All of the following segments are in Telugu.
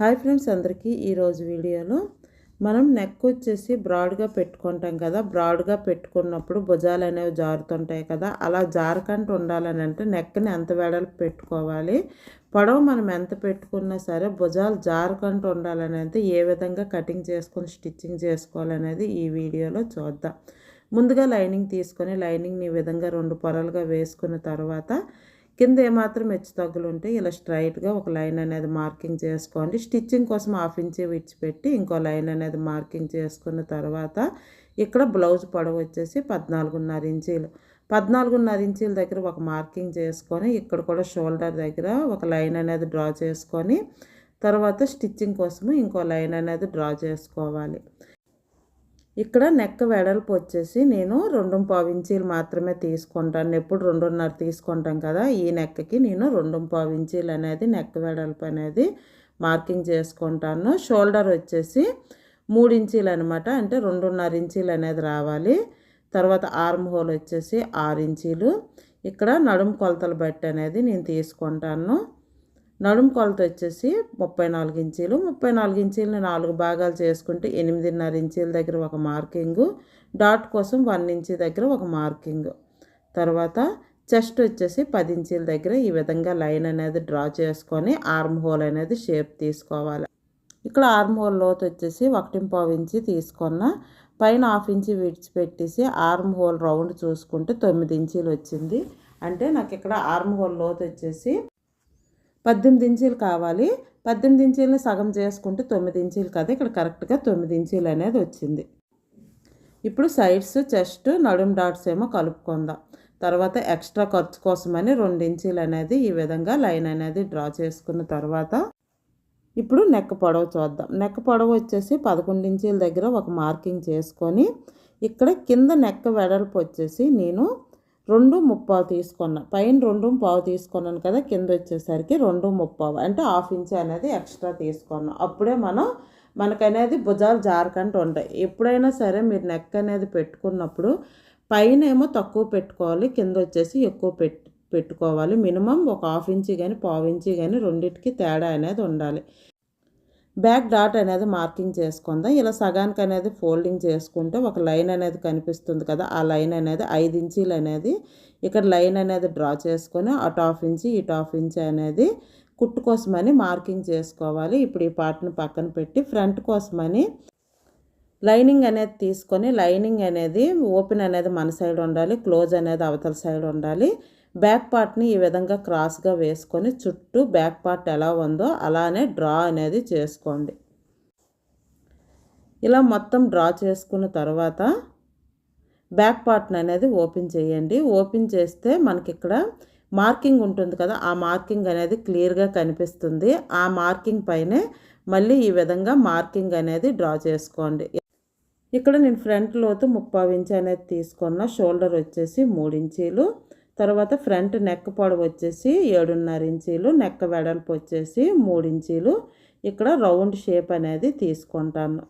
హాయ్ ఫ్రెండ్స్ అందరికీ ఈరోజు వీడియోలో మనం నెక్ వచ్చేసి బ్రాడ్గా పెట్టుకుంటాం కదా బ్రాడ్గా పెట్టుకున్నప్పుడు భుజాలు అనేవి జారుతుంటాయి కదా అలా జారకుండా ఉండాలని అంటే నెక్ని ఎంత వెడల్పు పెట్టుకోవాలి పొడవు మనం ఎంత పెట్టుకున్నా సరే భుజాలు జారకుండా ఉండాలని అంటే ఏ విధంగా కటింగ్ చేసుకొని స్టిచ్చింగ్ చేసుకోవాలనేది ఈ వీడియోలో చూద్దాం. ముందుగా లైనింగ్ తీసుకొని లైనింగ్ని ఈ విధంగా రెండు పొరలుగా వేసుకున్న తర్వాత కింద ఏమాత్రం హెచ్చు తగ్గులు ఉంటే ఇలా స్ట్రైట్గా ఒక లైన్ అనేది మార్కింగ్ చేసుకోండి. స్టిచ్చింగ్ కోసం హాఫ్ ఇంచే విడిచిపెట్టి ఇంకో లైన్ అనేది మార్కింగ్ చేసుకున్న తర్వాత ఇక్కడ బ్లౌజ్ పొడవు వచ్చేసి పద్నాలుగున్నర ఇంచీలు. పద్నాలుగున్నర ఇంచీల దగ్గర ఒక మార్కింగ్ చేసుకొని ఇక్కడ కూడా షోల్డర్ దగ్గర ఒక లైన్ అనేది డ్రా చేసుకొని తర్వాత స్టిచ్చింగ్ కోసము ఇంకో లైన్ అనేది డ్రా చేసుకోవాలి. ఇక్కడ నెక్ వెడల్పు వచ్చేసి నేను రెండు పావు ఇంచీలు మాత్రమే తీసుకుంటాను. ఎప్పుడు రెండున్నర తీసుకుంటాం కదా ఈ నెక్కకి నేను రెండు పావు ఇంచీలు అనేది నెక్ వెడల్పు అనేది మార్కింగ్ చేసుకుంటాను. షోల్డర్ వచ్చేసి మూడు ఇంచీలు అనమాట అంటే రెండున్నర ఇంచీలు అనేది రావాలి. తర్వాత ఆర్మ్ హోల్ వచ్చేసి ఆరు ఇంచీలు. ఇక్కడ నడుము కొలతలు బట్టి అనేది నేను తీసుకుంటాను. నడుము కొలత వచ్చేసి ముప్పై నాలుగు ఇంచీలు ముప్పై నాలుగు ఇంచీలని నాలుగు భాగాలు చేసుకుంటే ఎనిమిదిన్నర ఇంచీల దగ్గర ఒక మార్కింగు డాట్ కోసం వన్ ఇంచీ దగ్గర ఒక మార్కింగ్. తర్వాత చెస్ట్ వచ్చేసి పది ఇంచీల దగ్గర ఈ విధంగా లైన్ అనేది డ్రా చేసుకొని ఆర్మ్ హోల్ అనేది షేప్ తీసుకోవాలి. ఇక్కడ ఆర్మ్ హోల్ లోతు వచ్చేసి ఒకటి పావు ఇంచి తీసుకున్న పైన హాఫ్ ఇంచి విడిచిపెట్టేసి ఆర్మ్ హోల్ రౌండ్ చూసుకుంటే తొమ్మిది ఇంచీలు వచ్చింది. అంటే నాకు ఇక్కడ ఆర్మ్ హోల్ లోతు వచ్చేసి పద్దెనిమిది ఇంచీలు కావాలి. పద్దెనిమిది ఇంచీలని సగం చేసుకుంటే తొమ్మిది ఇంచీలు కదా. ఇక్కడ కరెక్ట్గా తొమ్మిది ఇంచీలు అనేది వచ్చింది. ఇప్పుడు సైడ్స్ చెస్ట్ నడుం డాట్స్ ఏమో కలుపుకుందాం. తర్వాత ఎక్స్ట్రా ఖర్చు కోసమని రెండు ఇంచీలు అనేది ఈ విధంగా లైన్ అనేది డ్రా చేసుకున్న తర్వాత ఇప్పుడు నెక్ పొడవు చూద్దాం. నెక్ పొడవు వచ్చేసి పదకొండు ఇంచీల దగ్గర ఒక మార్కింగ్ చేసుకొని ఇక్కడ కింద నెక్ వెడల్పు వచ్చేసి నేను రెండు ముప్పావు తీసుకున్నా. పైన రెండు పావు తీసుకున్నాను కదా కింద వచ్చేసరికి రెండు ముప్పావు. అంటే హాఫ్ ఇంచ్ అనేది ఎక్స్ట్రా తీసుకున్నాం. అప్పుడే మనం మనకనేది భుజాలు జారకంటూ ఉంటాయి. ఎప్పుడైనా సరే మీరు నెక్ అనేది పెట్టుకున్నప్పుడు పైన ఏమో తక్కువ పెట్టుకోవాలి కింద వచ్చేసి ఎక్కువ పెట్టుకోవాలి. మినిమం ఒక హాఫ్ ఇంచి కానీ పావు ఇంచి కానీ రెండింటికి తేడా అనేది ఉండాలి. బ్యాక్ డాట్ అనేది మార్కింగ్ చేసుకుందాం. ఇలా సగానికి అనేది ఫోల్డింగ్ చేసుకుంటే ఒక లైన్ అనేది కనిపిస్తుంది కదా ఆ లైన్ అనేది ఐదు ఇంచీలు అనేది ఇక్కడ లైన్ అనేది డ్రా చేసుకొని అటు హాఫ్ ఇంచి ఇటు హాఫ్ ఇంచి అనేది కుట్టు కోసమని మార్కింగ్ చేసుకోవాలి. ఇప్పుడు ఈ పార్ట్ని పక్కన పెట్టి ఫ్రంట్ కోసమని లైనింగ్ అనేది తీసుకొని లైనింగ్ అనేది ఓపెన్ అనేది మన సైడ్ ఉండాలి క్లోజ్ అనేది అవతల సైడ్ ఉండాలి. బ్యాక్ పార్ట్ని ఈ విధంగా క్రాస్గా వేసుకొని చుట్టూ బ్యాక్ పార్ట్ ఎలా ఉందో అలానే డ్రా అనేది చేసుకోండి. ఇలా మొత్తం డ్రా చేసుకున్న తర్వాత బ్యాక్ పార్ట్ని అనేది ఓపెన్ చేయండి. ఓపెన్ చేస్తే మనకి ఇక్కడ మార్కింగ్ ఉంటుంది కదా ఆ మార్కింగ్ అనేది క్లియర్గా కనిపిస్తుంది. ఆ మార్కింగ్ పైనే మళ్ళీ ఈ విధంగా మార్కింగ్ అనేది డ్రా చేసుకోండి. ఇక్కడ నేను ఫ్రంట్ లోతు ముప్పావు అనేది తీసుకున్న షోల్డర్ వచ్చేసి మూడు ఇంచీలు. తర్వాత ఫ్రంట్ నెక్ పొడవు వచ్చేసి ఏడున్నర ఇంచీలు నెక్ వెడల్పు వచ్చేసి మూడు ఇంచీలు. ఇక్కడ రౌండ్ షేప్ అనేది తీసుకుంటాను.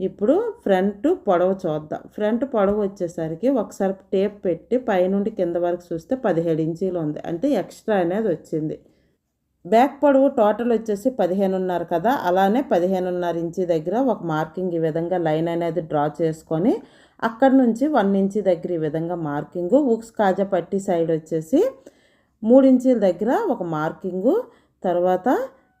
ఇప్పుడు ఫ్రంట్ పొడవు చూద్దాం. ఫ్రంట్ పొడవు వచ్చేసరికి ఒకసారి టేప్ పెట్టి పైనుండి కింద వరకు చూస్తే పదిహేడు ఇంచీలు ఉంది. అంటే ఎక్స్ట్రా అనేది వచ్చింది. బ్యాక్ పొడవు టోటల్ వచ్చేసి పదిహేనున్నర కదా. అలానే పదిహేనున్నర ఇంచి దగ్గర ఒక మార్కింగ్ ఈ విధంగా లైన్ అనేది డ్రా చేసుకొని అక్కడ నుంచి వన్ ఇంచ్ దగ్గర ఈ విధంగా మార్కింగు. ఉక్స్ కాజా పట్టి సైడ్ వచ్చేసి మూడు ఇంచీల దగ్గర ఒక మార్కింగు. తర్వాత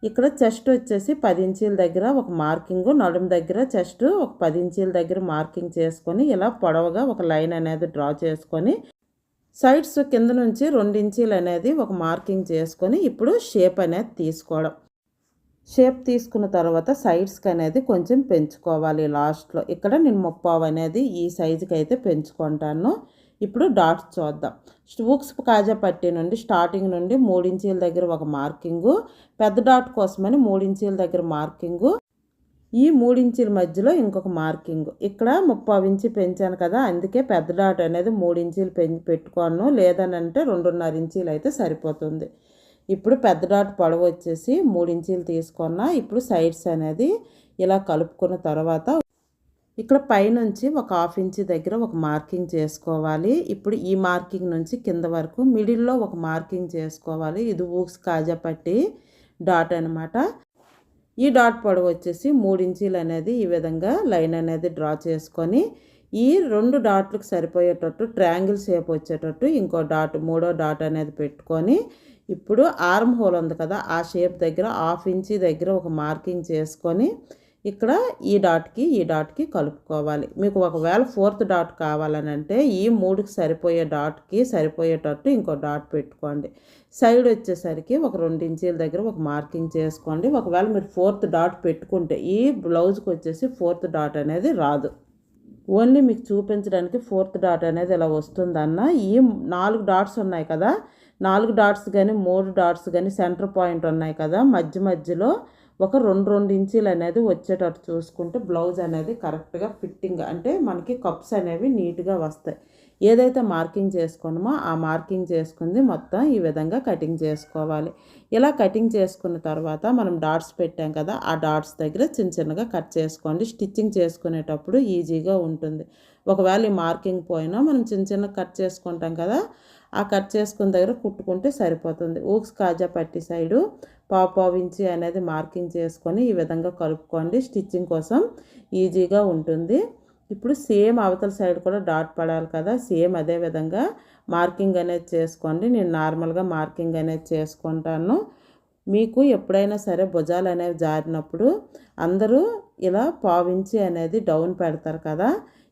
ఇక్కడ చెస్ట్ వచ్చేసి పది ఇంచీల దగ్గర ఒక మార్కింగు. నడుము దగ్గర చెస్ట్ ఒక పది ఇంచీల దగ్గర మార్కింగ్ చేసుకొని ఇలా పొడవుగా ఒక లైన్ అనేది డ్రా చేసుకొని సైడ్స్ కింద నుంచి రెండు ఇంచీలు అనేది ఒక మార్కింగ్ చేసుకొని ఇప్పుడు షేప్ అనేది తీసుకోవడం. షేప్ తీసుకున్న తర్వాత సైడ్స్కి అనేది కొంచెం పెంచుకోవాలి. లాస్ట్లో ఇక్కడ నేను ముప్పావు అనేది ఈ సైజుకి అయితే పెంచుకుంటాను. ఇప్పుడు డాట్స్ చూద్దాం. స్టూక్స్ కాజా పట్టి నుండి స్టార్టింగ్ నుండి మూడించీల దగ్గర ఒక మార్కింగు పెద్ద డాట్ కోసమని మూడించీల దగ్గర మార్కింగు ఈ మూడించీల మధ్యలో ఇంకొక మార్కింగ్ ఇక్కడ ముప్పావు ఇంచి పెంచాను కదా అందుకే పెద్ద డాట్ అనేది మూడించీలు పెంచి పెట్టుకోను. లేదనంటే రెండున్నర ఇంచీలు అయితే సరిపోతుంది. ఇప్పుడు పెద్ద డాట్ పొడవు వచ్చేసి మూడు ఇంచీలు తీసుకున్న ఇప్పుడు సైడ్స్ అనేది ఇలా కలుపుకున్న తర్వాత ఇక్కడ పైనుంచి ఒక హాఫ్ ఇంచ్ దగ్గర ఒక మార్కింగ్ చేసుకోవాలి. ఇప్పుడు ఈ మార్కింగ్ నుంచి కింద వరకు మిడిల్లో ఒక మార్కింగ్ చేసుకోవాలి. ఇది ఊక్స్ కాజా పట్టి డాట్ అనమాట ఈ డాట్ పొడవు వచ్చేసి మూడు ఇంచీలు అనేది ఈ విధంగా లైన్ అనేది డ్రా చేసుకొని ఈ రెండు డాట్లకు సరిపోయేటట్టు ట్రయాంగిల్ షేప్ వచ్చేటట్టు ఇంకో డాట్ మూడో డాట్ అనేది పెట్టుకొని ఇప్పుడు ఆర్మ్ హోల్ ఉంది కదా ఆ షేప్ దగ్గర హాఫ్ ఇంచీ దగ్గర ఒక మార్కింగ్ చేసుకొని ఇక్కడ ఈ డాట్కి ఈ డాట్కి కలుపుకోవాలి. మీకు ఒకవేళ ఫోర్త్ డాట్ కావాలని అంటే ఈ మూడుకి సరిపోయే డాట్కి సరిపోయేటట్టు ఇంకో డాట్ పెట్టుకోండి. సైడ్ వచ్చేసరికి ఒక రెండు ఇంచీల దగ్గర ఒక మార్కింగ్ చేసుకోండి. ఒకవేళ మీరు ఫోర్త్ డాట్ పెట్టుకుంటే ఈ బ్లౌజ్కి వచ్చేసి ఫోర్త్ డాట్ అనేది రాదు. ఓన్లీ మీకు చూపించడానికి ఫోర్త్ డాట్ అనేది ఇలా వస్తుందన్న ఈ నాలుగు డాట్స్ ఉన్నాయి కదా నాలుగు డాట్స్ కానీ మూడు డాట్స్ కానీ సెంటర్ పాయింట్ ఉన్నాయి కదా. మధ్య మధ్యలో ఒక రెండు రెండు ఇంచీలు అనేది వచ్చేటట్టు చూసుకుంటే బ్లౌజ్ అనేది కరెక్ట్గా ఫిట్టింగ్ అంటే మనకి కప్స్ అనేవి నీట్గా వస్తాయి. ఏదైతే మార్కింగ్ చేసుకున్నామో ఆ మార్కింగ్ చేసుకుంది మొత్తం ఈ విధంగా కటింగ్ చేసుకోవాలి. ఇలా కటింగ్ చేసుకున్న తర్వాత మనం డాట్స్ పెట్టాం కదా ఆ డాట్స్ దగ్గర చిన్న చిన్నగా కట్ చేసుకోండి. స్టిచ్చింగ్ చేసుకునేటప్పుడు ఈజీగా ఉంటుంది. ఒకవేళ ఈ మార్కింగ్ పోయినా మనం చిన్న చిన్న కట్ చేసుకుంటాం కదా ఆ కట్ చేసుకున్న దగ్గర కుట్టుకుంటే సరిపోతుంది. ఊక్స్ కాజా పట్టి సైడు పావు ఇంచి అనేది మార్కింగ్ చేసుకొని ఈ విధంగా కలుపుకోండి. స్టిచ్చింగ్ కోసం ఈజీగా ఉంటుంది. ఇప్పుడు సేమ్ అవతల సైడ్ కూడా డాట్ పడాలి కదా. సేమ్ అదే విధంగా మార్కింగ్ అనేది చేసుకోండి. నేను నార్మల్గా మార్కింగ్ అనేది చేసుకుంటాను. మీకు ఎప్పుడైనా సరే భుజాలు అనేవి జారినప్పుడు అందరూ ఇలా పావించి అనేది డౌన్ పెడతారు కదా.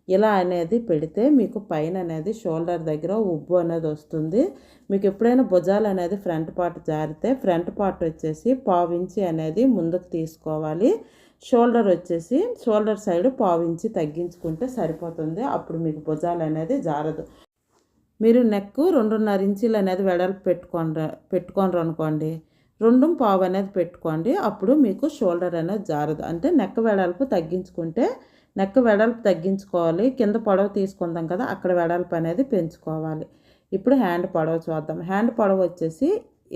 ఇలా అనేది పెడితే మీకు పైన అనేది షోల్డర్ దగ్గర ఉబ్బు అనేది వస్తుంది. మీకు ఎప్పుడైనా భుజాలు అనేది ఫ్రంట్ పార్ట్ జారితే ఫ్రంట్ పార్ట్ వచ్చేసి పావించి అనేది ముందుకు తీసుకోవాలి. షోల్డర్ వచ్చేసి షోల్డర్ సైడ్ పావించి తగ్గించుకుంటే సరిపోతుంది. అప్పుడు మీకు భుజాలు అనేది జారదు. మీరు నెక్ రెండున్నర ఇంచీలు అనేది వెడల్పు పెట్టుకోండి పెట్టుకోండి అనుకోండి. రెండు పావు అనేది పెట్టుకోండి. అప్పుడు మీకు షోల్డర్ అనేది జారదు. అంటే నెక్ వెడల్పు తగ్గించుకుంటే నెక్ వెడల్పు తగ్గించుకోవాలి. కింద పొడవు తీసుకుందాం కదా అక్కడ వెడల్పు అనేది పెంచుకోవాలి. ఇప్పుడు హ్యాండ్ పొడవు చూద్దాం. హ్యాండ్ పొడవు వచ్చేసి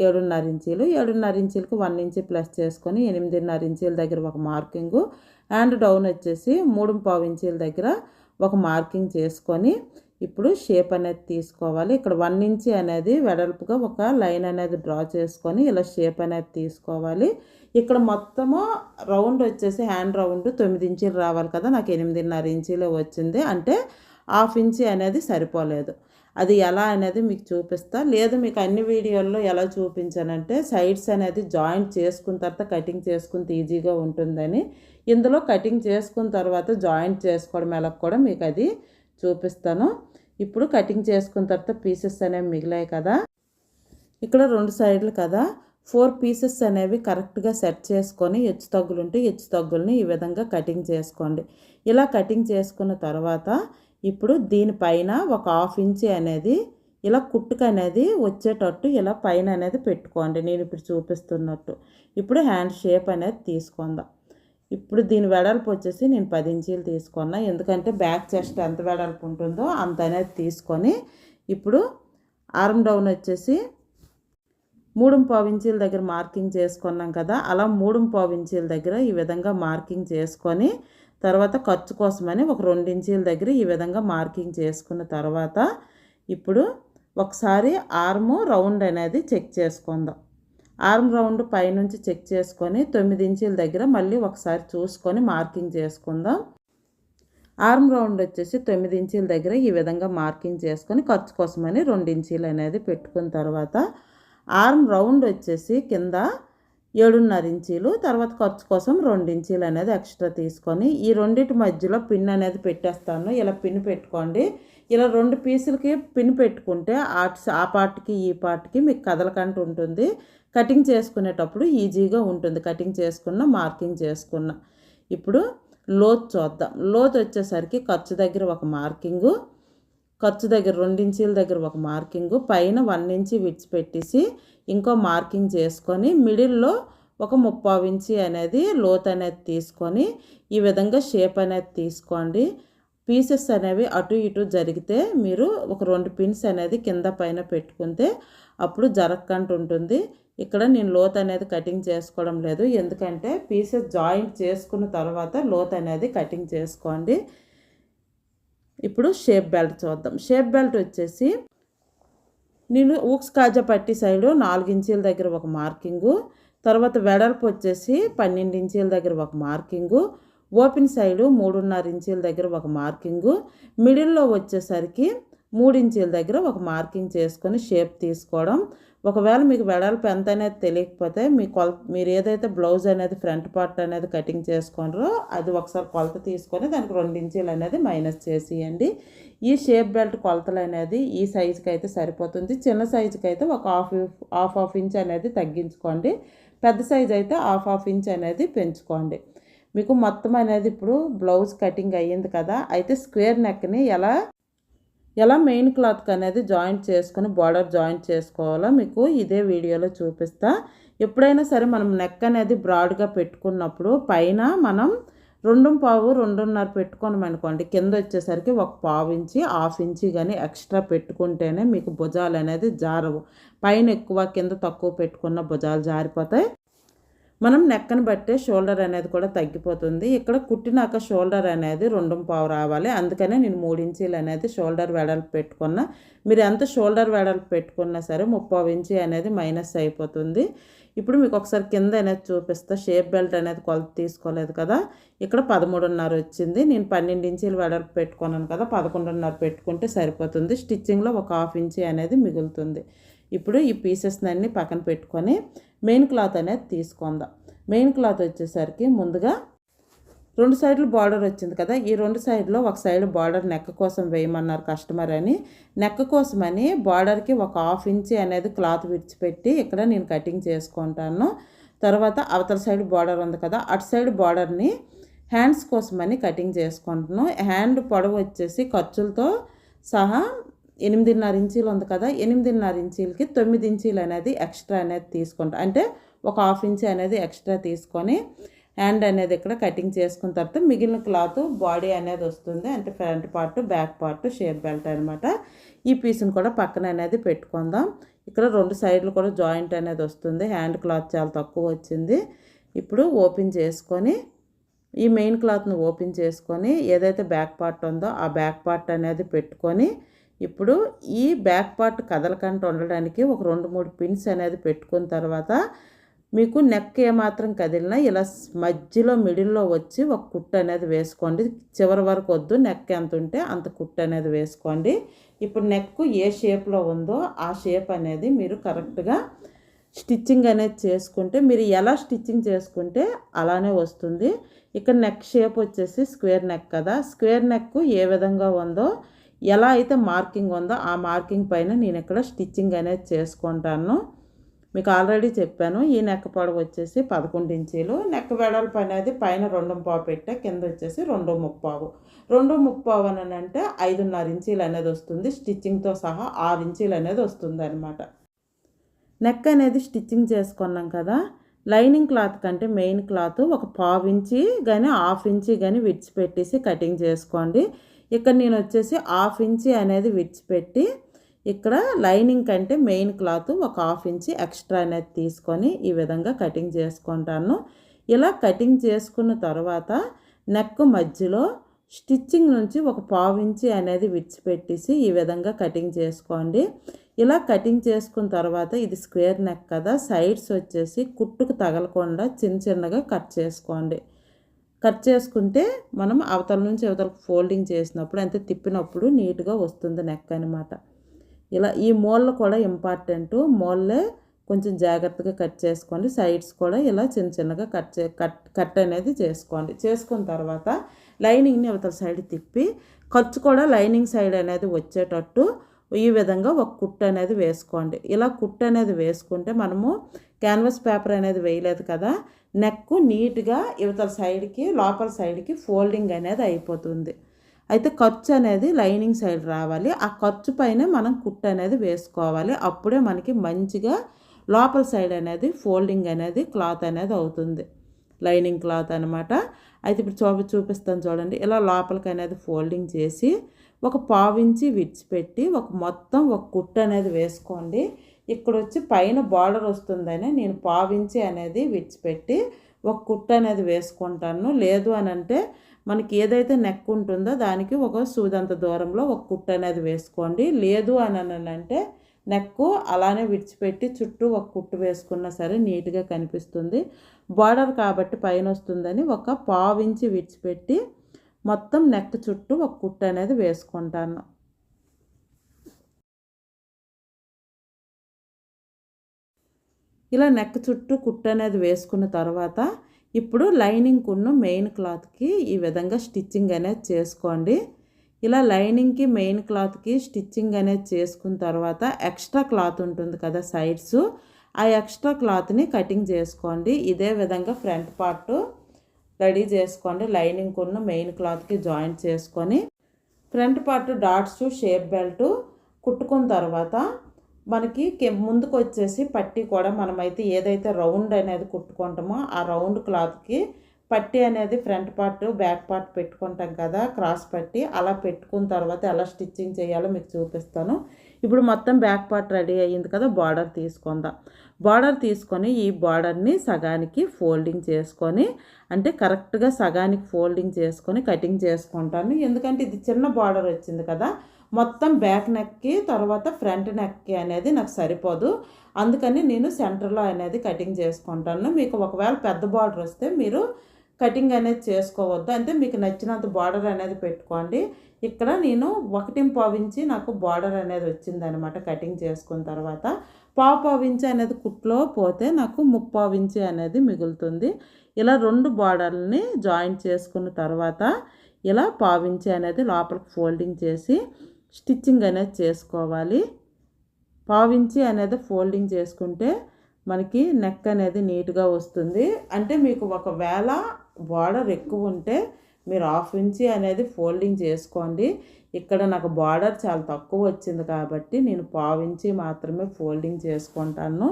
ఏడున్నర ఇంచీలు. ఏడున్నర ఇంచీలకు వన్ ఇంచీ ప్లస్ చేసుకొని ఎనిమిదిన్నర ఇంచీల దగ్గర ఒక మార్కింగు. హ్యాండ్ డౌన్ వచ్చేసి మూడు పావు ఇంచీల దగ్గర ఒక మార్కింగ్ చేసుకొని ఇప్పుడు షేప్ అనేది తీసుకోవాలి. ఇక్కడ వన్ ఇంచి అనేది వెడల్పుగా ఒక లైన్ అనేది డ్రా చేసుకొని ఇలా షేప్ అనేది తీసుకోవాలి. ఇక్కడ మొత్తము రౌండ్ వచ్చేసి హ్యాండ్ రౌండ్ తొమ్మిది ఇంచీలు రావాలి కదా నాకు ఎనిమిదిన్నర ఇంచీలో వచ్చింది. అంటే హాఫ్ ఇంచి అనేది సరిపోలేదు. అది ఎలా అనేది మీకు చూపిస్తా. లేదు మీకు అన్ని వీడియోల్లో ఎలా చూపించానంటే సైడ్స్ అనేది జాయింట్ చేసుకున్న తర్వాత కటింగ్ చేసుకుని ఈజీగా ఉంటుందని. ఇందులో కటింగ్ చేసుకున్న తర్వాత జాయింట్ చేసుకోవడం ఎలా కూడా మీకు అది చూపిస్తాను. ఇప్పుడు కటింగ్ చేసుకున్న తర్వాత పీసెస్ అనేవి మిగిలాయి కదా. ఇక్కడ రెండు సైడ్లు కదా. ఫోర్ పీసెస్ అనేవి కరెక్ట్గా సెట్ చేసుకొని హెచ్చు తగ్గులుంటే హెచ్చు తగ్గుల్ని ఈ విధంగా కటింగ్ చేసుకోండి. ఇలా కటింగ్ చేసుకున్న తర్వాత ఇప్పుడు దీనిపైన ఒక హాఫ్ ఇంచి అనేది ఇలా కుట్టుకు అనేది వచ్చేటట్టు ఇలా పైన అనేది పెట్టుకోండి. నేను ఇప్పుడు చూపిస్తున్నట్టు. ఇప్పుడు హ్యాండ్ షేప్ అనేది తీసుకుందాం. ఇప్పుడు దీని వెడల్పు వచ్చేసి నేను పది ఇంచీలు తీసుకున్నా. ఎందుకంటే బ్యాక్ చెస్ట్ ఎంత వెడల్పు ఉంటుందో అంత అనేది తీసుకొని ఇప్పుడు ఆర్మ్ డౌన్ వచ్చేసి మూడు పావించీల ఇంచీల దగ్గర మార్కింగ్ చేసుకున్నాం కదా అలా మూడు పావించీల ఇంచీల దగ్గర ఈ విధంగా మార్కింగ్ చేసుకొని తర్వాత ఖర్చు కోసమని ఒక రెండు ఇంచీల దగ్గర ఈ విధంగా మార్కింగ్ చేసుకున్న తర్వాత ఇప్పుడు ఒకసారి ఆర్ము రౌండ్ అనేది చెక్ చేసుకుందాం. ఆర్మ్ రౌండ్ పైనుంచి చెక్ చేసుకొని తొమ్మిది ఇంచీల దగ్గర మళ్ళీ ఒకసారి చూసుకొని మార్కింగ్ చేసుకుందాం. ఆర్మ్ రౌండ్ వచ్చేసి తొమ్మిది ఇంచీల దగ్గర ఈ విధంగా మార్కింగ్ చేసుకొని ఖర్చు కోసమని రెండు ఇంచీలు అనేది పెట్టుకున్న తర్వాత ఆర్మ్ రౌండ్ వచ్చేసి కింద ఏడున్నర ఇంచీలు తర్వాత ఖర్చు కోసం రెండు ఇంచీలు అనేది ఎక్స్ట్రా తీసుకొని ఈ రెండింటి మధ్యలో పిన్ అనేది పెట్టేస్తాను. ఇలా పిన్ పెట్టుకోండి. ఇలా రెండు పీసులకి పిన్ పెట్టుకుంటే ఆ పార్ట్కి ఈ పార్ట్కి మీకు కదలకంటూ ఉంటుంది. కటింగ్ చేసుకునేటప్పుడు ఈజీగా ఉంటుంది. కటింగ్ చేసుకున్న మార్కింగ్ చేసుకున్న. ఇప్పుడు లోత్ చూద్దాం. లోత్ వచ్చేసరికి ఖర్చు దగ్గర ఒక మార్కింగు ఖర్చు దగ్గర రెండించీల దగ్గర ఒక మార్కింగు పైన వన్ ఇంచి విడ్స్ పెట్టేసి ఇంకో మార్కింగ్ చేసుకొని మిడిల్లో ఒక ముప్పావు ఇంచి అనేది లోత్ అనేది తీసుకొని ఈ విధంగా షేప్ అనేది తీసుకోండి. పీసెస్ అనేవి అటు ఇటు జరిగితే మీరు ఒక రెండు పిన్స్ అనేది కింద పైన పెట్టుకుంటే అప్పుడు జరగకుండా ఉంటుంది. ఇక్కడ నేను లోత్ అనేది కటింగ్ చేసుకోవడం లేదు. ఎందుకంటే పీసెస్ జాయింట్ చేసుకున్న తర్వాత లోత్ అనేది కటింగ్ చేసుకోండి. ఇప్పుడు షేప్ బెల్ట్ చూద్దాం. షేప్ బెల్ట్ వచ్చేసి నేను ఊక్స్ కాజా పట్టి సైడు నాలుగు ఇంచీల దగ్గర ఒక మార్కింగు తర్వాత వెడల్పు వచ్చేసి పన్నెండు ఇంచీల దగ్గర ఒక మార్కింగు ఓపెన్ సైడు మూడున్నర ఇంచీల దగ్గర ఒక మార్కింగు మిడిల్లో వచ్చేసరికి మూడు ఇంచీల దగ్గర ఒక మార్కింగ్ చేసుకొని షేప్ తీసుకోవడం ఒకవేళ మీకు వెడల్పు ఎంత అనేది తెలియకపోతే మీ కొల మీరు ఏదైతే బ్లౌజ్ అనేది ఫ్రంట్ పార్ట్ అనేది కటింగ్ చేసుకున్నారో అది ఒకసారి కొలత తీసుకొని దానికి రెండు ఇంచీలు అనేది మైనస్ చేసేయండి. ఈ షేప్ బెల్ట్ కొలతలు అనేది ఈ సైజుకి అయితే సరిపోతుంది. చిన్న సైజుకి అయితే ఒక హాఫ్ హాఫ్ హాఫ్ ఇంచ్ అనేది తగ్గించుకోండి. పెద్ద సైజ్ అయితే హాఫ్ హాఫ్ ఇంచ్ అనేది పెంచుకోండి. మీకు మొత్తం అనేది ఇప్పుడు బ్లౌజ్ కటింగ్ అయ్యింది కదా అయితే స్క్వేర్ నెక్ని ఎలా ఎలా మెయిన్ క్లాత్కి అనేది జాయింట్ చేసుకుని బార్డర్ జాయింట్ చేసుకోవాలో మీకు ఇదే వీడియోలో చూపిస్తా. ఎప్పుడైనా సరే మనం నెక్ అనేది బ్రాడ్గా పెట్టుకున్నప్పుడు పైన మనం రెండు పావు రెండున్నర పెట్టుకోను అనుకోండి. కింద వచ్చేసరికి ఒక పావు ఇంచి హాఫ్ ఇంచి కానీ ఎక్స్ట్రా పెట్టుకుంటేనే మీకు భుజాలు అనేది జారవు. పైన ఎక్కువ కింద తక్కువ పెట్టుకున్న భుజాలు జారిపోతాయి. మనం నెక్కను బట్టే షోల్డర్ అనేది కూడా తగ్గిపోతుంది. ఇక్కడ కుట్టినాక షోల్డర్ అనేది రెండు పావు రావాలి. అందుకనే నేను మూడు ఇంచీలు అనేది షోల్డర్ వెడల్పు పెట్టుకున్నా. మీరు ఎంత షోల్డర్ వెడల్పు పెట్టుకున్నా సరే ముప్పావు ఇంచి అనేది మైనస్ అయిపోతుంది. ఇప్పుడు మీకు ఒకసారి కింద అనేది చూపిస్తా. షేప్ బెల్ట్ అనేది కొలత తీసుకోలేదు కదా. ఇక్కడ పదమూడున్నర వచ్చింది. నేను పన్నెండు ఇంచీలు వెడల్పు పెట్టుకున్నాను కదా. పదకొండున్నర పెట్టుకుంటే సరిపోతుంది. స్టిచ్చింగ్లో ఒక హాఫ్ ఇంచీ అనేది మిగులుతుంది. ఇప్పుడు ఈ పీసెస్ని అన్నీ పక్కన పెట్టుకొని మెయిన్ క్లాత్ అనేది తీసుకుందాం. మెయిన్ క్లాత్ వచ్చేసరికి ముందుగా రెండు సైడ్లు బార్డర్ వచ్చింది కదా ఈ రెండు సైడ్లో ఒక సైడ్ బార్డర్ నెక్క కోసం వేయమన్నారు కస్టమర్ అని. నెక్క కోసమని బార్డర్కి ఒక హాఫ్ ఇంచి అనేది క్లాత్ విడిచిపెట్టి ఇక్కడ నేను కటింగ్ చేసుకుంటాను. తర్వాత అవతల సైడ్ బార్డర్ ఉంది కదా అటు సైడ్ బార్డర్ని హ్యాండ్స్ కోసమని కటింగ్ చేసుకుంటున్నాను. హ్యాండ్ పొడవు వచ్చేసి ఖర్చులతో సహా ఎనిమిదిన్నర ఇంచీలు ఉంది కదా ఎనిమిదిన్నర ఇంచీలకి తొమ్మిది ఇంచీలు అనేది ఎక్స్ట్రా అనేది తీసుకుంటాం. అంటే ఒక హాఫ్ ఇంచ్ అనేది ఎక్స్ట్రా తీసుకొని హ్యాండ్ అనేది ఇక్కడ కటింగ్ చేసుకున్న తర్వాత మిగిలిన క్లాత్ బాడీ అనేది వస్తుంది. అంటే front part back part shape belt అనమాట ఈ పీస్ని కూడా పక్కన అనేది పెట్టుకుందాం. ఇక్కడ రెండు సైడ్లు కూడా జాయింట్ అనేది వస్తుంది. హ్యాండ్ క్లాత్ చాలా తక్కువ వచ్చింది. ఇప్పుడు ఓపెన్ చేసుకొని ఈ మెయిన్ క్లాత్ను ఓపెన్ చేసుకొని ఏదైతే బ్యాక్ పార్ట్ ఉందో ఆ బ్యాక్ పార్ట్ అనేది పెట్టుకొని ఇప్పుడు ఈ బ్యాక్ పార్ట్ కదలకంట ఉండడానికి ఒక రెండు మూడు పిన్స్ అనేది పెట్టుకున్న తర్వాత మీకు నెక్ ఏమాత్రం కదిలినా ఇలా మధ్యలో మిడిల్లో వచ్చి ఒక కుట్టు అనేది వేసుకోండి. చివరి వరకు వద్దు నెక్ ఎంత ఉంటే అంత కుట్టు అనేది వేసుకోండి. ఇప్పుడు నెక్ ఏ షేప్లో ఉందో ఆ షేప్ అనేది మీరు కరెక్ట్గా స్టిచ్చింగ్ అనేది చేసుకుంటే మీరు ఎలా స్టిచ్చింగ్ చేసుకుంటే అలానే వస్తుంది. ఇక్కడ నెక్ షేప్ వచ్చేసి స్క్వేర్ నెక్ కదా. స్క్వేర్ నెక్ ఏ విధంగా ఉందో ఎలా అయితే మార్కింగ్ ఉందో ఆ మార్కింగ్ పైన నేను ఇక్కడ స్టిచ్చింగ్ అనేది చేసుకుంటాను. మీకు ఆల్రెడీ చెప్పాను ఈ నెక్క పొడవు వచ్చేసి పదకొండు ఇంచీలు. నెక్క వెడల్పు అనేది పైన రెండు ముప్పావు పెట్టే కింద వచ్చేసి రెండు ముప్పావు. రెండు ముప్పావు అని అంటే ఐదున్నర ఇంచీలు అనేది వస్తుంది. స్టిచ్చింగ్తో సహా ఆరు ఇంచీలు అనేది వస్తుంది అనమాట నెక్ అనేది స్టిచ్చింగ్ చేసుకున్నాం కదా లైనింగ్ క్లాత్ కంటే మెయిన్ క్లాత్ ఒక పావు ఇంచి కానీ హాఫ్ ఇంచి కానీ విడిచిపెట్టేసి కటింగ్ చేసుకోండి. ఇక్కడ నేను వచ్చేసి హాఫ్ ఇంచి అనేది విడిచిపెట్టి ఇక్కడ లైనింగ్ కంటే మెయిన్ క్లాత్ ఒక హాఫ్ ఇంచి ఎక్స్ట్రా అనేది తీసుకొని ఈ విధంగా కటింగ్ చేసుకుంటాను. ఇలా కటింగ్ చేసుకున్న తర్వాత నెక్ మధ్యలో స్టిచ్చింగ్ నుంచి ఒక పావు ఇంచి అనేది విడిచిపెట్టేసి ఈ విధంగా కటింగ్ చేసుకోండి. ఇలా కటింగ్ చేసుకున్న తర్వాత ఇది స్క్వేర్ నెక్ కదా సైడ్స్ వచ్చేసి కుట్టుకు తగలకుండా చిన్న చిన్నగా కట్ చేసుకోండి. కట్ చేసుకుంటే మనం అవతల నుంచి అవతలకు ఫోల్డింగ్ చేసినప్పుడు అంతే తిప్పినప్పుడు నీట్గా వస్తుంది నెక్ అనమాట ఇలా ఈ మోళ్ళు కూడా ఇంపార్టెంట్ మోళ్ళే కొంచెం జాగ్రత్తగా కట్ చేసుకోండి. సైడ్స్ కూడా ఇలా చిన్న చిన్నగా కట్ చే కట్ కట్ అనేది చేసుకోండి. చేసుకున్న తర్వాత లైనింగ్ని అవతల సైడ్ తిప్పి ఖర్చు కూడా లైనింగ్ సైడ్ అనేది వచ్చేటట్టు ఈ విధంగా ఒక కుట్టు అనేది వేసుకోండి. ఇలా కుట్టు అనేది వేసుకుంటే మనము క్యాన్వాస్ పేపర్ అనేది వేయలేదు కదా నెక్ నీట్గా ఇవతల సైడ్కి లోపల సైడ్కి ఫోల్డింగ్ అనేది అయిపోతుంది. అయితే ఖర్చు అనేది లైనింగ్ సైడ్ రావాలి. ఆ ఖర్చు పైన మనం కుట్టు అనేది వేసుకోవాలి. అప్పుడే మనకి మంచిగా లోపల సైడ్ అనేది ఫోల్డింగ్ అనేది క్లాత్ అనేది అవుతుంది. లైనింగ్ క్లాత్ అనమాట అయితే ఇప్పుడు చూపి చూపిస్తాను చూడండి. ఇలా లోపలికి అనేది ఫోల్డింగ్ చేసి ఒక పావించి విడిచిపెట్టి ఒక మొత్తం ఒక కుట్టు అనేది వేసుకోండి. ఇక్కడ వచ్చి పైన బార్డర్ వస్తుందని నేను పావించి అనేది విడిచిపెట్టి ఒక కుట్ట అనేది వేసుకుంటాను. లేదు అని అంటే మనకి ఏదైతే నెక్ ఉంటుందో దానికి ఒక సూదంత దూరంలో ఒక కుట్ట అనేది వేసుకోండి. లేదు అని అంటే నెక్ అలానే విడిచిపెట్టి చుట్టూ ఒక కుట్టు వేసుకున్నా సరే నీట్గా కనిపిస్తుంది. బార్డర్ కాబట్టి పైన వస్తుందని ఒక పావించి విడిచిపెట్టి మొత్తం నెక్ చుట్టూ ఒక కుట్టు అనేది వేసుకుంటాను. ఇలా నెక్ చుట్టూ కుట్టు అనేది వేసుకున్న తర్వాత ఇప్పుడు లైనింగ్ కున్ను మెయిన్ క్లాత్కి ఈ విధంగా స్టిచ్చింగ్ అనేది చేసుకోండి. ఇలా లైనింగ్కి మెయిన్ క్లాత్కి స్టిచ్చింగ్ అనేది చేసుకున్న తర్వాత ఎక్స్ట్రా క్లాత్ ఉంటుంది కదా సైడ్స్ ఆ ఎక్స్ట్రా క్లాత్ని కటింగ్ చేసుకోండి. ఇదే విధంగా ఫ్రంట్ పార్ట్ రెడీ చేసుకోండి. లైనింగ్ కున్ను మెయిన్ క్లాత్కి జాయింట్ చేసుకొని front part dots shape belt కుట్టుకున్న తర్వాత మనకి ముందుకు వచ్చేసి పట్టి కూడా మనమైతే ఏదైతే రౌండ్ అనేది కుట్టుకుంటామో ఆ రౌండ్ క్లాత్కి పట్టి అనేది ఫ్రంట్ పార్ట్ బ్యాక్ పార్ట్ పెట్టుకుంటాం కదా క్రాస్ పట్టి అలా పెట్టుకున్న తర్వాత ఎలా స్టిచ్చింగ్ చేయాలో మీకు చూపిస్తాను. ఇప్పుడు మొత్తం బ్యాక్ పార్ట్ రెడీ అయ్యింది కదా బార్డర్ తీసుకుందాం. బార్డర్ తీసుకొని ఈ బార్డర్ని సగానికి ఫోల్డింగ్ చేసుకొని అంటే కరెక్ట్గా సగానికి ఫోల్డింగ్ చేసుకొని కటింగ్ చేసుకుంటాను. ఎందుకంటే ఇది చిన్న బార్డర్ వచ్చింది కదా మొత్తం బ్యాక్ నెక్కి తర్వాత ఫ్రంట్ నెక్కి అనేది నాకు సరిపోదు. అందుకని నేను సెంటర్లో అనేది కటింగ్ చేసుకుంటాను. మీకు ఒకవేళ పెద్ద బార్డర్ వస్తే మీరు కటింగ్ అనేది చేసుకోవద్దు. అంటే మీకు నచ్చినంత బార్డర్ అనేది పెట్టుకోండి. ఇక్కడ నేను ఒకటి పావించి నాకు బార్డర్ అనేది వచ్చిందనమాట కటింగ్ చేసుకున్న తర్వాత. పావు పావించి అనేది కుట్లో పోతే నాకు ముప్పావించి అనేది మిగులుతుంది. ఇలా రెండు బార్డర్ని జాయింట్ చేసుకున్న తర్వాత ఇలా పావించి అనేది లోపలికి ఫోల్డింగ్ చేసి స్టిచ్చింగ్ అనేది చేసుకోవాలి. పావించి అనేది ఫోల్డింగ్ చేసుకుంటే మనకి నెక్ అనేది నీట్గా వస్తుంది. అంటే మీకు ఒకవేళ బార్డర్ ఎక్కువ ఉంటే మీరు హాఫ్ ఇంచి అనేది ఫోల్డింగ్ చేసుకోండి. ఇక్కడ నాకు బార్డర్ చాలా తక్కువ వచ్చింది కాబట్టి నేను పావించి మాత్రమే ఫోల్డింగ్ చేసుకుంటాను.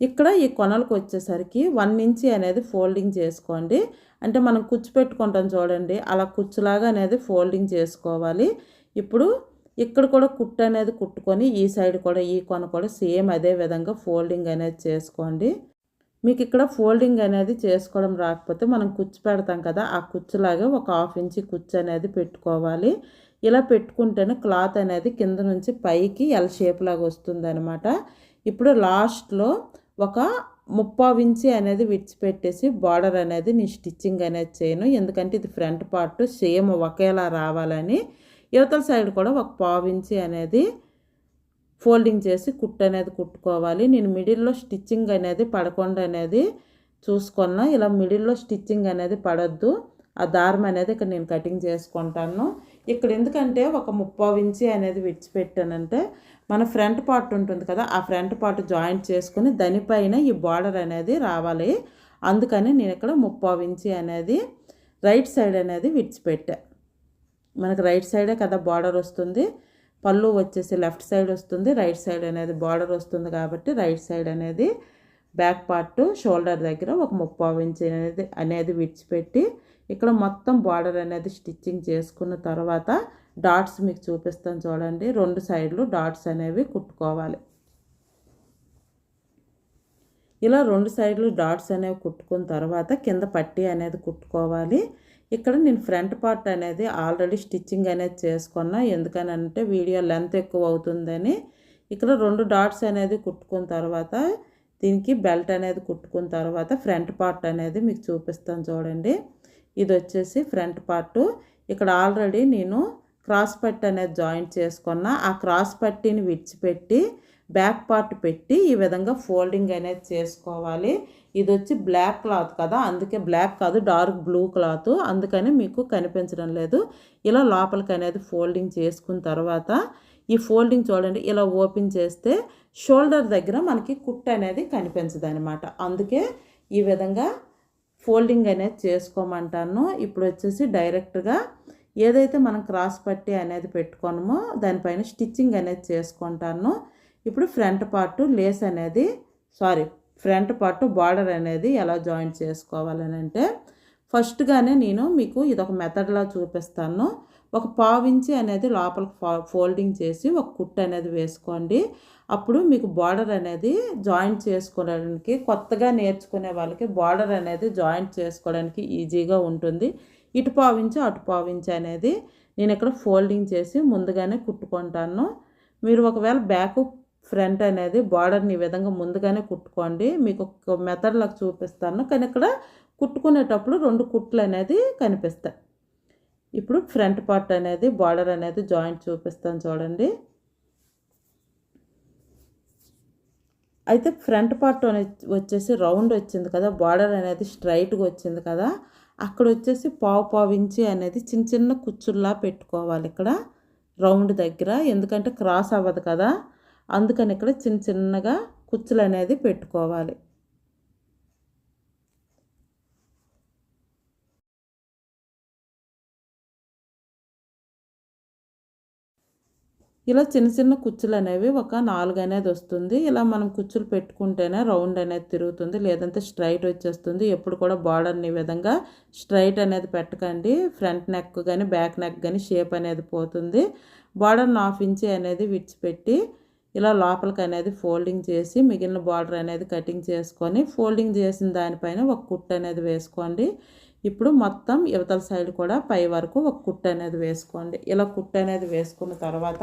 ఇక్కడ ఈ కొనలకు వచ్చేసరికి వన్ ఇంచి అనేది ఫోల్డింగ్ చేసుకోండి. అంటే మనం కుచ్చు పెట్టుకుంటాం చూడండి. అలా కుచ్చులాగా అనేది ఫోల్డింగ్ చేసుకోవాలి. ఇప్పుడు ఇక్కడ కూడా కుట్టు అనేది కుట్టుకొని ఈ సైడ్ కూడా ఈ కొన కూడా సేమ్ అదే విధంగా ఫోల్డింగ్ అనేది చేసుకోండి. మీకు ఇక్కడ ఫోల్డింగ్ అనేది చేసుకోవడం రాకపోతే మనం కుచ్చు పెడతాం కదా ఆ కుచ్చులాగే ఒక హాఫ్ ఇంచి కుచ్చు అనేది పెట్టుకోవాలి. ఇలా పెట్టుకుంటేనే క్లాత్ అనేది కింద నుంచి పైకి ఎల్ షేప్ లాగా వస్తుంది అనమాట ఇప్పుడు లాస్ట్లో ఒక ముప్పావు ఇంచి అనేది విడిచిపెట్టేసి బార్డర్ అనేది నేను స్టిచ్చింగ్ అనేది చేయను. ఎందుకంటే ఇది ఫ్రంట్ పార్ట్ సేమ్ ఒకేలా రావాలని యువతల సైడ్ కూడా ఒక పావు ఇంచి అనేది ఫోల్డింగ్ చేసి కుట్టు అనేది కుట్టుకోవాలి. నేను మిడిల్లో స్టిచ్చింగ్ అనేది పడకుండా అనేది చూసుకున్నా. ఇలా మిడిల్లో స్టిచ్చింగ్ అనేది పడద్దు. ఆ దారం అనేది ఇక్కడ నేను కటింగ్ చేసుకుంటాను. ఇక్కడ ఎందుకంటే ఒక ముప్పావు ఇంచి అనేది విడిచిపెట్టానంటే మన ఫ్రంట్ పార్ట్ ఉంటుంది కదా ఆ ఫ్రంట్ పార్ట్ జాయింట్ చేసుకుని దానిపైన ఈ బార్డర్ అనేది రావాలి. అందుకని నేను ఇక్కడ ముప్పావు ఇంచి అనేది రైట్ సైడ్ అనేది విడిచిపెట్టా. మనకు రైట్ సైడే కదా బార్డర్ వస్తుంది. పళ్ళు వచ్చేసి లెఫ్ట్ సైడ్ వస్తుంది. రైట్ సైడ్ అనేది బార్డర్ వస్తుంది కాబట్టి రైట్ సైడ్ అనేది బ్యాక్ పార్ట్ షోల్డర్ దగ్గర ఒక ముప్పావు ఇంచ్ అనేది అనేది విడిచిపెట్టి ఇక్కడ మొత్తం బార్డర్ అనేది స్టిచ్చింగ్ చేసుకున్న తర్వాత డాట్స్ మీకు చూపిస్తాను చూడండి. రెండు సైడ్లు డాట్స్ అనేవి కుట్టుకోవాలి. ఇలా రెండు సైడ్లు డాట్స్ అనేవి కుట్టుకున్న తర్వాత కింద పట్టీ అనేది కుట్టుకోవాలి. ఇక్కడ నేను ఫ్రంట్ పార్ట్ అనేది ఆల్రెడీ స్టిచ్చింగ్ అనేది చేసుకున్నా. ఎందుకనంటే వీడియో లెంత్ ఎక్కువ అవుతుందని. ఇక్కడ రెండు డాట్స్ అనేది కుట్టుకున్న తర్వాత దీనికి బెల్ట్ అనేది కుట్టుకున్న తర్వాత ఫ్రంట్ పార్ట్ అనేది మీకు చూపిస్తాను చూడండి. ఇది వచ్చేసి ఫ్రంట్ పార్ట్. ఇక్కడ ఆల్రెడీ నేను క్రాస్ పట్టి అనేది జాయింట్ చేసుకున్న. ఆ క్రాస్ పట్టిని విడిచిపెట్టి బ్యాక్ పార్ట్ పెట్టి ఈ విధంగా ఫోల్డింగ్ అనేది చేసుకోవాలి. ఇది వచ్చి బ్లాక్ క్లాత్ కదా అందుకే బ్లాక్ కాదు డార్క్ బ్లూ క్లాత్. అందుకని మీకు కనిపించడం లేదు. ఇలా లోపలికి అనేది ఫోల్డింగ్ చేసుకున్న తర్వాత ఈ ఫోల్డింగ్ చూడండి ఇలా ఓపెన్ చేస్తే షోల్డర్ దగ్గర మనకి కుట్ అనేది కనిపించదు అనమాట అందుకే ఈ విధంగా ఫోల్డింగ్ అనేది చేసుకోమంటాను. ఇప్పుడు వచ్చేసి డైరెక్ట్గా ఏదైతే మనం క్రాస్ పట్టి అనేది పెట్టుకోనమో దానిపైన స్టిచ్చింగ్ అనేది చేసుకుంటాను. ఇప్పుడు ఫ్రంట్ పార్ట్ లేస్ అనేది సారీ ఫ్రంట్ పార్ట్ బార్డర్ అనేది ఎలా జాయింట్ చేసుకోవాలని అంటే ఫస్ట్గానే నేను మీకు ఇదొక మెథడ్లా చూపిస్తాను. ఒక పావించి అనేది లోపలికి ఫోల్డింగ్ చేసి ఒక కుట్ అనేది వేసుకోండి. అప్పుడు మీకు బార్డర్ అనేది జాయింట్ చేసుకోవడానికి కొత్తగా నేర్చుకునే వాళ్ళకి బార్డర్ అనేది జాయింట్ చేసుకోవడానికి ఈజీగా ఉంటుంది. ఇటు పావించి అటు పావించి అనేది నేను ఇక్కడ ఫోల్డింగ్ చేసి ముందుగానే కుట్టుకుంటాను. మీరు ఒకవేళ బ్యాక్ ఫ్రంట్ అనేది బార్డర్ని ఈ విధంగా ముందుగానే కుట్టుకోండి. మీకు ఒక మెథడ్లకు చూపిస్తాను. కానీ ఇక్కడ కుట్టుకునేటప్పుడు రెండు కుట్లు అనేది కనిపిస్తాయి. ఇప్పుడు ఫ్రంట్ పార్ట్ అనేది బార్డర్ అనేది జాయింట్ చూపిస్తాను చూడండి. అయితే ఫ్రంట్ పార్ట్ వచ్చేసి రౌండ్ వచ్చింది కదా బార్డర్ అనేది స్ట్రైట్గా వచ్చింది కదా అక్కడ వచ్చేసి పావు పావు ఇంచి అనేది చిన్న చిన్న కుచ్చుల్లా పెట్టుకోవాలి ఇక్కడ రౌండ్ దగ్గర. ఎందుకంటే క్రాస్ అవ్వదు కదా. అందుకని ఇక్కడ చిన్న చిన్నగా కుచ్చులు అనేది పెట్టుకోవాలి. ఇలా చిన్న చిన్న కుచ్చులు అనేవి ఒక నాలుగు అనేది వస్తుంది. ఇలా మనం కుచ్చులు పెట్టుకుంటేనే రౌండ్ అనేది తిరుగుతుంది. లేదంటే స్ట్రైట్ వచ్చేస్తుంది. ఎప్పుడు కూడా బార్డర్ని ఈ విధంగా స్ట్రైట్ అనేది పెట్టకండి. ఫ్రంట్ నెక్ కానీ బ్యాక్ నెక్ కానీ షేప్ అనేది పోతుంది. బార్డర్ని హాఫ్ ఇంచి అనేది విడిచిపెట్టి ఇలా లోపలికి అనేది ఫోల్డింగ్ చేసి మిగిలిన బార్డర్ అనేది కటింగ్ చేసుకొని ఫోల్డింగ్ చేసిన దానిపైన ఒక కుట్ అనేది వేసుకోండి. ఇప్పుడు మొత్తం యువతల సైడ్ కూడా పై వరకు ఒక కుట్ అనేది వేసుకోండి. ఇలా కుట్ అనేది వేసుకున్న తర్వాత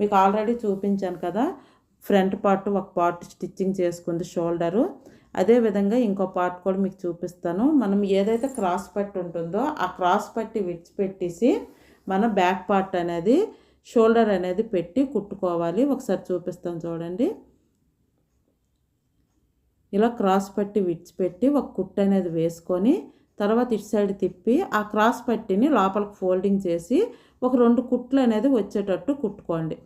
మీకు ఆల్రెడీ చూపించాను కదా ఫ్రంట్ పార్ట్ ఒక పార్ట్ స్టిచ్చింగ్ చేసుకుంది షోల్డరు. అదేవిధంగా ఇంకో పార్ట్ కూడా మీకు చూపిస్తాను. మనం ఏదైతే క్రాస్ పట్టి ఉంటుందో ఆ క్రాస్ పట్టి విడిచిపెట్టేసి మన బ్యాక్ పార్ట్ అనేది షోల్డర్ అనేది పెట్టి కుట్టుకోవాలి. ఒకసారి చూపిస్తాను చూడండి. ఇలా క్రాస్ పట్టి విడిచిపెట్టి ఒక కుట్టు అనేది వేసుకొని తర్వాత ఇటు సైడ్ తిప్పి ఆ క్రాస్ పట్టిని లోపలికి ఫోల్డింగ్ చేసి ఒక రెండు కుట్లు అనేది వచ్చేటట్టు కుట్టుకోండి.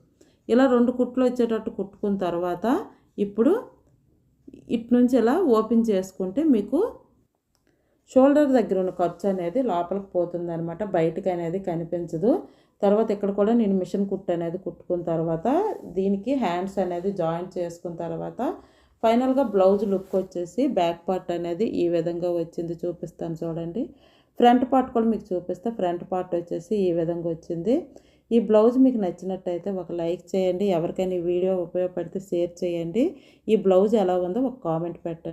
ఇలా రెండు కుట్లు వచ్చేటట్టు కుట్టుకున్న తర్వాత ఇప్పుడు ఇటు నుంచి ఇలా ఓపెన్ చేసుకుంటే మీకు షోల్డర్ దగ్గర ఉన్న ఖర్చు అనేది లోపలికి పోతుంది అనమాట బయటకు అనేది కనిపించదు. తర్వాత ఇక్కడ కూడా నేను మిషన్ కుట్టు అనేది కుట్టుకున్న తర్వాత దీనికి హ్యాండ్స్ అనేది జాయింట్ చేసుకున్న తర్వాత ఫైనల్గా బ్లౌజ్ లుక్ వచ్చేసి బ్యాక్ పార్ట్ అనేది ఈ విధంగా వచ్చింది చూపిస్తాను చూడండి. ఫ్రంట్ పార్ట్ కూడా మీకు చూపిస్తే ఫ్రంట్ పార్ట్ వచ్చేసి ఈ విధంగా వచ్చింది. ఈ బ్లౌజ్ మీకు నచ్చినట్టయితే ఒక లైక్ చేయండి ఎవరికైనా ఈ వీడియో ఉపయోగపడితే షేర్ చేయండి. ఈ బ్లౌజ్ ఎలా ఉందో ఒక కామెంట్ పెట్టండి.